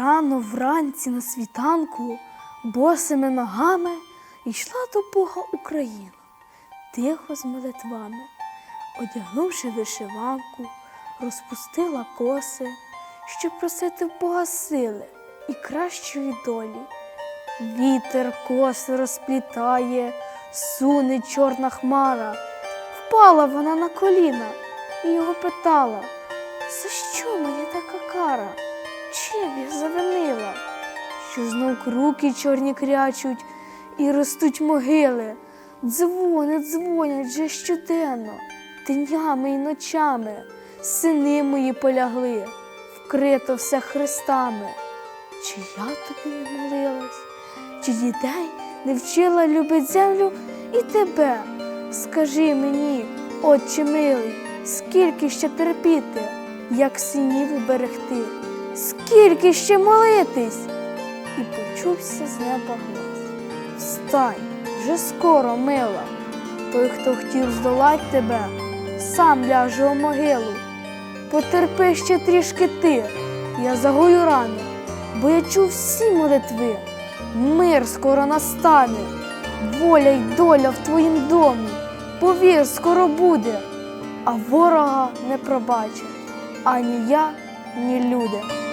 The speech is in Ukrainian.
Рано вранці на світанку босими ногами йшла до Бога Україна, тихо з молитвами, одягнувши вишиванку, розпустила коси, щоб просити Бога сили і кращої долі. Вітер коси розплітає, суне чорна хмара. Впала вона на коліна і його питала, за що мені така кара? Чим я завинила? Що знов руки чорні крячуть і ростуть могили, дзвонять, дзвонять вже щоденно, днями й ночами, сини мої полягли, вкрито все хрестами. Чи я тобі не молилась, чи дітей не вчила любить землю і тебе? Скажи мені, отче милий, скільки ще терпіти, як синів уберегти, скільки ще молитись? І почувся з неба глас. Встань, вже скоро, мила. Той, хто хотів здолать тебе, сам ляже у могилу. Потерпи ще трішки ти, я загою рани, бо я чув всі молитви. Мир скоро настане, воля й доля в твоїм домі. Повір, скоро буде, а ворога не пробачить ані я, ні люди.